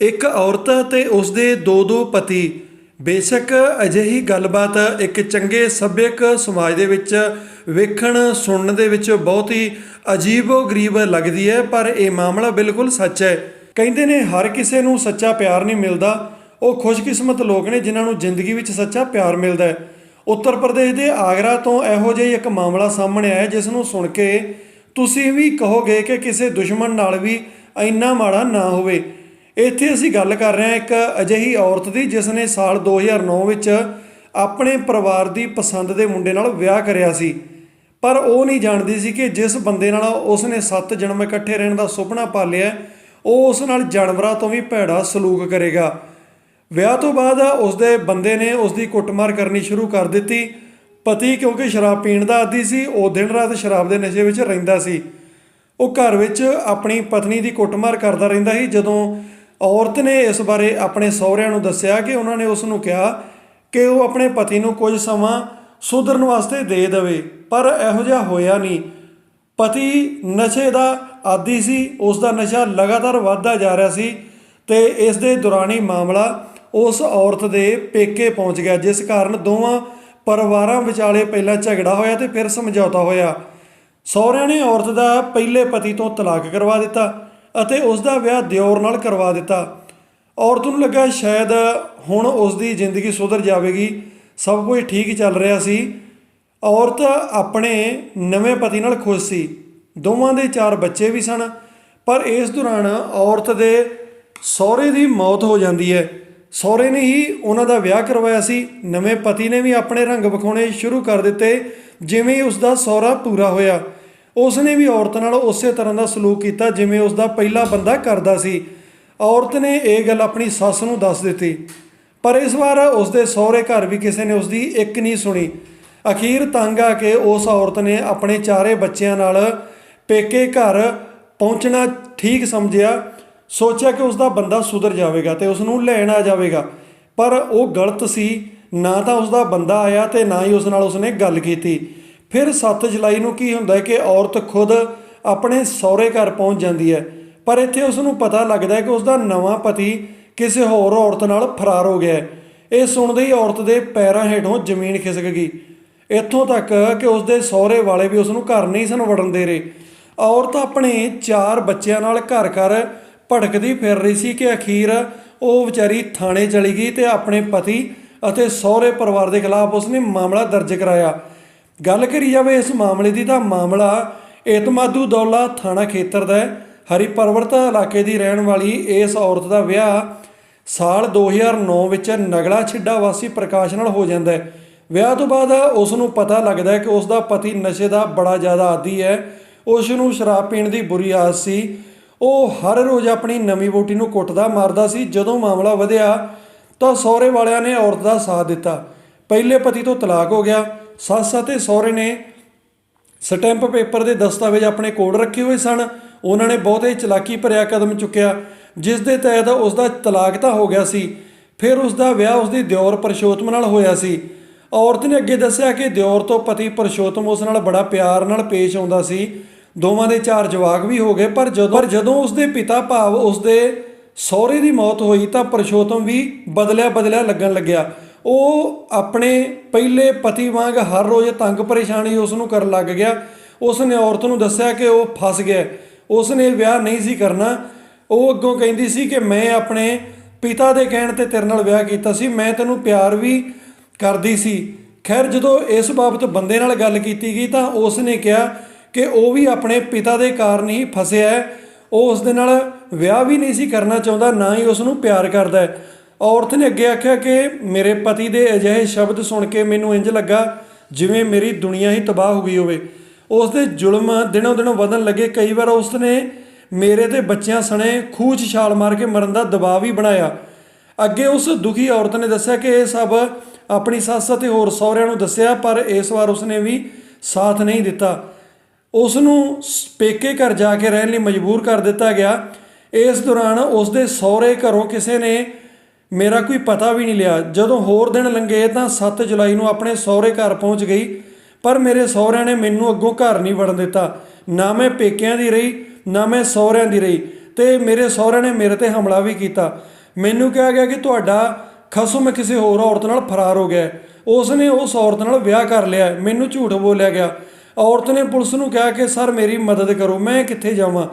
ਇੱਕ ਔਰਤ ਤੇ ਉਸਦੇ ਦੋ ਦੋ ਪਤੀ। ਬੇਸ਼ੱਕ ਅਜਿਹੀ ਗੱਲਬਾਤ ਇੱਕ ਚੰਗੇ ਸੱਭਿਅਕ ਸਮਾਜ ਦੇ ਵਿੱਚ ਵੇਖਣ, ਸੁਣਨ ਦੇ ਵਿੱਚ ਬਹੁਤ ਹੀ ਅਜੀਬੋ-ਗਰੀਬ ਲੱਗਦੀ ਹੈ, ਪਰ ਇਹ ਮਾਮਲਾ ਬਿਲਕੁਲ ਸੱਚ ਹੈ। ਕਹਿੰਦੇ ਨੇ, ਹਰ ਕਿਸੇ ਨੂੰ ਸੱਚਾ ਪਿਆਰ ਨਹੀਂ ਮਿਲਦਾ। ਉਹ ਖੁਸ਼ਕਿਸਮਤ ਲੋਕ ਨੇ ਜਿਨ੍ਹਾਂ ਨੂੰ ਜ਼ਿੰਦਗੀ ਵਿੱਚ ਸੱਚਾ ਪਿਆਰ ਮਿਲਦਾ ਹੈ। ਉੱਤਰ ਪ੍ਰਦੇਸ਼ ਦੇ ਆਗਰਾ ਤੋਂ ਇਹੋ ਜਿਹਾ ਇੱਕ ਮਾਮਲਾ ਸਾਹਮਣੇ ਆਇਆ, ਜਿਸ ਨੂੰ ਸੁਣ ਕੇ ਤੁਸੀਂ ਵੀ ਕਹੋਗੇ ਕਿ ਕਿਸੇ ਦੁਸ਼ਮਣ ਨਾਲ ਵੀ ਇੰਨਾ ਮਾੜਾ ਨਾ ਹੋਵੇ। ਇੱਥੇ ਅਸੀਂ ਗੱਲ ਕਰ ਰਹੇ ਹਾਂ ਇੱਕ ਅਜਿਹੀ ਔਰਤ ਦੀ, ਜਿਸ ਨੇ ਸਾਲ 2009 ਵਿੱਚ ਆਪਣੇ ਪਰਿਵਾਰ ਦੀ ਪਸੰਦ ਦੇ ਮੁੰਡੇ ਨਾਲ ਵਿਆਹ ਕਰਿਆ ਸੀ। ਪਰ ਉਹ ਨਹੀਂ ਜਾਣਦੀ ਸੀ ਕਿ ਜਿਸ ਬੰਦੇ ਨਾਲ ਉਸ ਨੇ 7 ਜਨਮ ਇਕੱਠੇ ਰਹਿਣ ਦਾ ਸੁਪਨਾ ਪਾਲਿਆ ਉਹ ਉਸ ਨਾਲ ਜਾਨਵਰਾਂ ਤੋਂ ਵੀ ਭੈੜਾ ਸਲੂਕ ਕਰੇਗਾ। ਵਿਆਹ ਤੋਂ ਬਾਅਦ ਉਸਦੇ ਬੰਦੇ ਨੇ ਉਸ ਦੀ ਕੁੱਟਮਾਰ ਕਰਨੀ ਸ਼ੁਰੂ ਕਰ ਦਿੱਤੀ। ਪਤੀ ਕਿਉਂਕਿ ਸ਼ਰਾਬ ਪੀਣ ਦਾ ਆਦੀ ਸੀ, ਉਹ ਦਿਨ ਰਾਤ ਸ਼ਰਾਬ ਦੇ ਨਸ਼ੇ ਵਿੱਚ ਰਹਿੰਦਾ ਸੀ। ਉਹ ਘਰ ਵਿੱਚ ਆਪਣੀ ਪਤਨੀ ਦੀ ਕੁੱਟਮਾਰ ਕਰਦਾ ਰਹਿੰਦਾ ਸੀ, ਜਦੋਂ ਔਰਤ ਨੇ ਇਸ ਬਾਰੇ ਆਪਣੇ ਸਹੁਰਿਆਂ ਨੂੰ ਦੱਸਿਆ ਕਿ ਉਹਨਾਂ ਨੇ ਉਸ ਨੂੰ ਕਿਹਾ ਕਿ ਉਹ ਆਪਣੇ ਪਤੀ ਨੂੰ ਕੁਝ ਸਮਾਂ ਸੁਧਰਨ ਵਾਸਤੇ ਦੇ ਦੇਵੇ, ਪਰ ਇਹੋ ਜਿਹਾ ਹੋਇਆ ਨਹੀਂ। ਪਤੀ ਨਸ਼ੇ ਦਾ ਆਦੀ ਸੀ ਉਸ ਦਾ ਨਸ਼ਾ ਲਗਾਤਾਰ ਵੱਧਦਾ ਜਾ ਰਿਹਾ ਸੀ ਤੇ ਇਸ ਦੇ ਦੌਰਾਨ ਹੀ ਮਾਮਲਾ ਉਸ ਔਰਤ ਦੇ ਪੇਕੇ ਪਹੁੰਚ ਗਿਆ, ਜਿਸ ਕਾਰਨ ਦੋਵਾਂ ਪਰਿਵਾਰਾਂ ਵਿਚਾਲੇ ਪਹਿਲਾਂ ਝਗੜਾ ਹੋਇਆ ਤੇ ਫਿਰ ਸਮਝੌਤਾ ਹੋਇਆ। ਸਹੁਰਿਆਂ ਨੇ ਔਰਤ ਦਾ ਪਹਿਲੇ ਪਤੀ ਤੋਂ ਤਲਾਕ ਕਰਵਾ ਦਿੱਤਾ। ਅਤੇ ਉਸ ਦਾ ਵਿਆਹ ਦਿਓਰ ਨਾਲ ਕਰਵਾ ਦਿੱਤਾ। ਔਰਤ ਨੂੰ ਲੱਗਾ ਸ਼ਾਇਦ ਹੁਣ ਉਸ ਦੀ ਜ਼ਿੰਦਗੀ ਸੁਧਰ ਜਾਵੇਗੀ। ਸਭ ਕੁਝ ਠੀਕ ਚੱਲ ਰਿਹਾ ਸੀ। ਔਰਤ ਆਪਣੇ ਨਵੇਂ ਪਤੀ ਨਾਲ ਖੁਸ਼ ਸੀ। ਦੋਵਾਂ ਦੇ ਚਾਰ ਬੱਚੇ ਵੀ ਸਨ, ਪਰ ਇਸ ਦੌਰਾਨ ਔਰਤ ਦੇ ਸਹੁਰੇ ਦੀ ਮੌਤ ਹੋ ਜਾਂਦੀ ਹੈ। ਸਹੁਰੇ ਨੇ ਹੀ ਉਹਨਾਂ ਦਾ ਵਿਆਹ ਕਰਵਾਇਆ ਸੀ। ਨਵੇਂ ਪਤੀ ਨੇ ਵੀ ਆਪਣੇ ਰੰਗ ਵਿਖਾਉਣੇ ਸ਼ੁਰੂ ਕਰ ਦਿੱਤੇ, ਜਿਵੇਂ ਹੀ ਉਸ ਦਾ ਸਹੁਰਾ ਪੂਰਾ ਹੋਇਆ। ਉਸ ਨੇ ਵੀ ਔਰਤ ਨਾਲ ਉਸੇ ਤਰ੍ਹਾਂ ਦਾ ਸਲੂਕ ਕੀਤਾ ਜਿਵੇਂ ਉਸ ਦਾ ਪਹਿਲਾ ਬੰਦਾ ਕਰਦਾ ਸੀ। ਔਰਤ ਨੇ ਇਹ ਗੱਲ ਆਪਣੀ ਸੱਸ ਨੂੰ ਦੱਸ ਦਿੱਤੀ। ਪਰ ਇਸ ਵਾਰ ਉਸ ਦੇ ਸਹੁਰੇ ਘਰ ਵੀ ਕਿਸੇ ਨੇ ਉਸ ਦੀ ਇੱਕ ਨਹੀਂ ਸੁਣੀ। ਅਖੀਰ ਤੰਗ ਆ ਕੇ ਉਸ ਔਰਤ ਨੇ ਆਪਣੇ ਚਾਰੇ ਬੱਚਿਆਂ ਨਾਲ ਪੇਕੇ ਘਰ ਪਹੁੰਚਣਾ ਠੀਕ ਸਮਝਿਆ। ਸੋਚਿਆ ਕਿ ਉਸ ਦਾ ਬੰਦਾ ਸੁਧਰ ਜਾਵੇਗਾ ਤੇ ਉਸ ਨੂੰ ਲੈਣ ਆ ਜਾਵੇਗਾ। ਪਰ ਉਹ ਗਲਤ ਸੀ। ਨਾ ਤਾਂ ਉਸ ਦਾ ਬੰਦਾ ਆਇਆ ਤੇ ਨਾ ਹੀ ਉਸ ਨਾਲ ਉਸਨੇ ਗੱਲ ਕੀਤੀ। ਫਿਰ 7 ਜੁਲਾਈ ਨੂੰ ਕੀ ਹੁੰਦਾ ਹੈ ਕਿ ਔਰਤ ਖੁਦ ਆਪਣੇ ਸਹੁਰੇ ਘਰ ਪਹੁੰਚ ਜਾਂਦੀ ਹੈ, ਪਰ ਇੱਥੇ ਉਸ ਨੂੰ ਪਤਾ ਲੱਗਦਾ ਹੈ ਕਿ ਉਸ ਦਾ ਨਵਾਂ ਪਤੀ ਕਿਸੇ ਹੋਰ ਔਰਤ ਨਾਲ ਫਰਾਰ ਹੋ ਗਿਆ ਹੈ। ਇਹ ਸੁਣਦੇ ਹੀ ਔਰਤ ਦੇ ਪੈਰਾਂ ਹੇਠੋਂ ਜ਼ਮੀਨ ਖਿਸਕ ਗਈ। ਇੱਥੋਂ ਤੱਕ ਕਿ ਉਸ ਦੇ ਸਹੁਰੇ ਵਾਲੇ ਵੀ ਉਸ ਨੂੰ ਘਰ ਨਹੀਂ ਸਨ ਵੜਨ ਦੇ ਰਹੇ। ਔਰਤ ਆਪਣੇ ਚਾਰ ਬੱਚਿਆਂ ਨਾਲ ਘਰ ਘਰ ਭਟਕਦੀ ਫਿਰ ਰਹੀ ਸੀ ਕਿ ਅਖੀਰ ਉਹ ਵਿਚਾਰੀ ਥਾਣੇ ਚਲੀ ਗਈ ਤੇ ਆਪਣੇ ਪਤੀ ਅਤੇ ਸਹੁਰੇ ਪਰਿਵਾਰ ਦੇ ਖਿਲਾਫ ਉਸਨੇ ਮਾਮਲਾ ਦਰਜ ਕਰਾਇਆ। ਗੱਲ ਕਰੀ ਜਾਵੇ ਇਸ ਮਾਮਲੇ ਦੀ ਤਾਂ ਮਾਮਲਾ ਏਤਮਾਦੂ ਦੌਲਾ ਥਾਣਾ ਖੇਤਰ ਦਾ ਹਰੀ ਪਰਵਰਤਾ ਇਲਾਕੇ ਦੀ ਰਹਿਣ ਵਾਲੀ ਇਸ ਔਰਤ ਦਾ ਵਿਆਹ ਸਾਲ 2009 ਵਿੱਚ ਨਗਲਾ ਛਿੱਡਾ ਵਾਸੀ ਪ੍ਰਕਾਸ਼ ਨਾਲ ਹੋ ਜਾਂਦਾ ਹੈ। ਵਿਆਹ ਤੋਂ ਬਾਅਦ ਉਸ ਨੂੰ ਪਤਾ ਲੱਗਦਾ ਹੈ ਕਿ ਉਸ ਦਾ ਪਤੀ ਨਸ਼ੇ ਦਾ ਬੜਾ ਜ਼ਿਆਦਾ ਆਦੀ ਹੈ। ਉਸ ਨੂੰ ਸ਼ਰਾਬ ਪੀਣ ਦੀ ਬੁਰੀ ਆਦਤ ਸੀ। ਉਹ ਹਰ ਰੋਜ਼ ਆਪਣੀ ਨਵੀਂ ਵੋਟੀ ਨੂੰ ਕੁੱਟਦਾ ਮਾਰਦਾ ਸੀ। ਜਦੋਂ ਮਾਮਲਾ ਵਧਿਆ ਤਾਂ ਸਹੁਰੇ ਵਾਲਿਆਂ ਨੇ ਔਰਤ ਦਾ ਸਾਥ ਦਿੱਤਾ। ਪਹਿਲੇ ਪਤੀ ਤੋਂ ਤਲਾਕ ਹੋ ਗਿਆ। ਸੱਸ ਅਤੇ ਸਹੁਰੇ ਨੇ। ਸਟੈਂਪ ਪੇਪਰ ਦੇ ਦਸਤਾਵੇਜ਼ ਆਪਣੇ ਕੋਲ ਰੱਖੇ ਹੋਏ ਸਨ। ਉਹਨਾਂ ਨੇ ਬਹੁਤੇ ਚਲਾਕੀ ਭਰਿਆ ਕਦਮ ਚੁੱਕਿਆ, ਜਿਸ ਦੇ ਤਹਿਤ ਉਸ ਦਾ ਤਲਾਕ ਤਾਂ ਹੋ ਗਿਆ ਸੀ। ਫਿਰ ਉਸ ਦਾ ਵਿਆਹ ਉਸ ਦੀ ਦਿਓਰ ਪਰਸ਼ੋਤਮ ਨਾਲ ਹੋਇਆ ਸੀ। ਔਰਤ ਨੇ ਅੱਗੇ ਦੱਸਿਆ ਕਿ ਦਿਓਰ ਤੋਂ ਪਤੀ ਪਰਸ਼ੋਤਮ ਉਸ ਨਾਲ ਬੜਾ ਪਿਆਰ ਨਾਲ ਪੇਸ਼ ਆਉਂਦਾ ਸੀ। ਦੋਵਾਂ ਦੇ ਚਾਰ ਜਵਾਕ ਵੀ ਹੋ ਗਏ, ਪਰ ਜਦੋਂ ਪਰ ਜਦੋਂ ਉਸ ਦੇ ਪਿਤਾ ਭਾਵ ਉਸ ਦੇ ਸਹੁਰੇ ਦੀ ਮੌਤ ਹੋਈ ਤਾਂ ਪਰਸ਼ੋਤਮ ਵੀ ਬਦਲਿਆ ਬਦਲਿਆ ਲੱਗਣ ਲੱਗਿਆ। ਉਹ ਆਪਣੇ ਪਹਿਲੇ ਪਤੀ ਵਾਂਗ ਹਰ ਰੋਜ਼ ਤੰਗ ਪਰੇਸ਼ਾਨੀ ਉਸ ਨੂੰ ਕਰਨ ਲੱਗ ਗਿਆ। ਉਸ ਨੇ ਔਰਤ ਨੂੰ ਦੱਸਿਆ ਕਿ ਉਹ ਫਸ ਗਿਆ। ਉਸ ਨੇ ਵਿਆਹ ਨਹੀਂ ਸੀ ਕਰਨਾ। ਉਹ ਅੱਗੋਂ ਕਹਿੰਦੀ ਸੀ ਕਿ ਮੈਂ ਆਪਣੇ ਪਿਤਾ ਦੇ ਕਹਿਣ ਤੇ ਤੇਰੇ ਨਾਲ ਵਿਆਹ ਕੀਤਾ ਸੀ। ਮੈਂ ਤੈਨੂੰ ਪਿਆਰ ਵੀ ਕਰਦੀ ਸੀ। ਖੈਰ, ਜਦੋਂ ਇਸ ਬਾਬਤ ਬੰਦੇ ਨਾਲ ਗੱਲ ਕੀਤੀ ਗਈ ਤਾਂ ਉਸ ਨੇ ਕਿਹਾ ਕਿ ਉਹ ਵੀ ਆਪਣੇ ਪਿਤਾ ਦੇ ਕਾਰਨ ਹੀ ਫਸਿਆ ਹੈ। ਉਹ ਉਸ ਦੇ ਨਾਲ ਵਿਆਹ ਵੀ ਨਹੀਂ ਸੀ ਕਰਨਾ ਚਾਹੁੰਦਾ, ਨਾ ਹੀ ਉਸ ਨੂੰ ਪਿਆਰ ਕਰਦਾ ਹੈ। ਔਰਤ ਨੇ ਅੱਗੇ ਆਖਿਆ ਕਿ ਮੇਰੇ ਪਤੀ ਦੇ ਅਜਿਹੇ ਸ਼ਬਦ ਸੁਣ ਕੇ ਮੈਨੂੰ ਇੰਜ ਲੱਗਾ ਜਿਵੇਂ ਮੇਰੀ ਦੁਨੀਆ ਹੀ ਤਬਾਹ ਹੋ ਗਈ ਹੋਵੇ। ਉਸ ਦੇ ਜ਼ੁਲਮ ਦਿਨੋਂ ਦਿਨੋਂ ਵਧਣ ਲੱਗੇ। ਕਈ ਵਾਰ ਉਸ ਨੇ ਮੇਰੇ ਤੇ ਬੱਚਿਆਂ ਸਣੇ ਖੂਹ ਛਾਲ ਮਾਰ ਕੇ ਮਰਨ ਦਾ ਦਬਾਅ ਵੀ ਬਣਾਇਆ। ਅੱਗੇ ਉਸ ਦੁਖੀ ਔਰਤ ਨੇ ਦੱਸਿਆ ਕਿ ਇਹ ਸਭ ਆਪਣੀ ਸੱਸ ਅਤੇ ਹੋਰ ਸਹੁਰਿਆਂ ਨੂੰ ਦੱਸਿਆ, ਪਰ ਇਸ ਵਾਰ ਉਸਨੇ ਵੀ ਸਾਥ ਨਹੀਂ ਦਿੱਤਾ। ਉਸ ਨੂੰ ਪੇਕੇ ਘਰ ਜਾ ਕੇ ਰਹਿਣ ਲਈ ਮਜਬੂਰ ਕਰ ਦਿੱਤਾ ਗਿਆ। ਇਸ ਦੌਰਾਨ ਉਸ ਦੇ ਸਹੁਰੇ ਘਰੋਂ ਕਿਸੇ ਨੇ ਮੇਰਾ ਕੋਈ ਪਤਾ ਵੀ ਨਹੀਂ ਲਿਆ। ਜਦੋਂ ਹੋਰ ਦਿਨ ਲੰਘੇ ਤਾਂ 7 ਜੁਲਾਈ ਨੂੰ ਆਪਣੇ ਸਹੁਰੇ ਘਰ ਪਹੁੰਚ ਗਈ, ਪਰ ਮੇਰੇ ਸਹੁਰਿਆਂ ਨੇ ਮੈਨੂੰ ਅੱਗੋਂ ਘਰ ਨਹੀਂ ਵੜਨ ਦਿੱਤਾ। ਨਾ ਮੈਂ ਪੇਕਿਆਂ ਦੀ ਰਹੀ, ਨਾ ਮੈਂ ਸਹੁਰਿਆਂ ਦੀ ਰਹੀ ਤੇ ਮੇਰੇ ਸਹੁਰਿਆਂ ਨੇ ਮੇਰੇ ਤੇ ਹਮਲਾ ਵੀ ਕੀਤਾ। ਮੈਨੂੰ ਕਿਹਾ ਗਿਆ ਕਿ ਤੁਹਾਡਾ ਖਸਮ ਕਿਸੇ ਹੋਰ ਔਰਤ ਨਾਲ ਫਰਾਰ ਹੋ ਗਿਆ ਉਸ ਨੇ ਉਸ ਔਰਤ ਨਾਲ ਵਿਆਹ ਕਰ ਲਿਆ ਮੈਨੂੰ ਝੂਠ ਬੋਲਿਆ ਗਿਆ। ਔਰਤ ਨੇ ਪੁਲਿਸ ਨੂੰ ਕਿਹਾ ਕਿ, ਸਰ, ਮੇਰੀ ਮਦਦ ਕਰੋ, ਮੈਂ ਕਿੱਥੇ ਜਾਵਾਂ?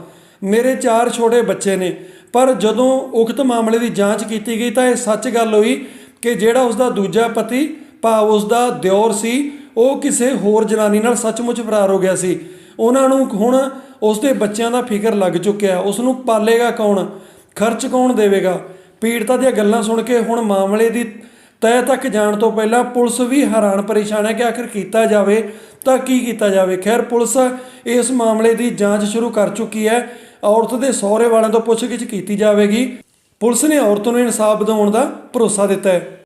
ਮੇਰੇ ਚਾਰ ਛੋਟੇ ਬੱਚੇ ਨੇ। ਪਰ ਜਦੋਂ ਉਕਤ ਮਾਮਲੇ ਦੀ ਜਾਂਚ ਕੀਤੀ ਗਈ ਤਾਂ ਇਹ ਸੱਚ ਗੱਲ ਹੋਈ ਕਿ ਜਿਹੜਾ ਉਸ ਦਾ ਦੂਜਾ ਪਤੀ, ਭਾਵ ਉਸ ਦਾ ਦਿਓਰ ਸੀ, ਉਹ ਕਿਸੇ ਹੋਰ ਜਨਾਨੀ ਨਾਲ ਸੱਚਮੁੱਚ ਫਰਾਰ ਹੋ ਗਿਆ ਸੀ। ਉਹਨਾਂ ਨੂੰ ਹੁਣ ਉਸ ਦੇ ਬੱਚਿਆਂ ਦਾ ਫਿਕਰ ਲੱਗ ਚੁੱਕਿਆ ਉਸ ਨੂੰ ਪਾਲੇਗਾ ਕੌਣ? ਖਰਚ ਕੌਣ ਦੇਵੇਗਾ? ਪੀੜਤਾ ਦੀਆਂ ਗੱਲਾਂ ਸੁਣ ਕੇ ਹੁਣ ਮਾਮਲੇ ਦੀ ਤਹਿ ਤੱਕ ਜਾਣ ਤੋਂ ਪਹਿਲਾਂ ਪੁਲਿਸ ਵੀ ਹੈਰਾਨ ਪਰੇਸ਼ਾਨ ਹੈ ਕਿ ਆਖਿਰ ਕੀਤਾ ਜਾਵੇ ਤਾਂ ਕੀ ਕੀਤਾ ਜਾਵੇ। ਖੈਰ, ਪੁਲਿਸ ਇਸ ਮਾਮਲੇ ਦੀ ਜਾਂਚ ਸ਼ੁਰੂ ਕਰ ਚੁੱਕੀ ਹੈ। ਔਰਤ ਦੇ ਸਹੁਰੇ ਵਾਲਿਆਂ ਤੋਂ ਪੁੱਛਗਿੱਛ ਕੀਤੀ ਜਾਵੇਗੀ। ਪੁਲਿਸ ਨੇ ਔਰਤ ਨੂੰ ਇਨਸਾਫ ਦਿਵਾਉਣ ਦਾ ਭਰੋਸਾ ਦਿੱਤਾ ਹੈ।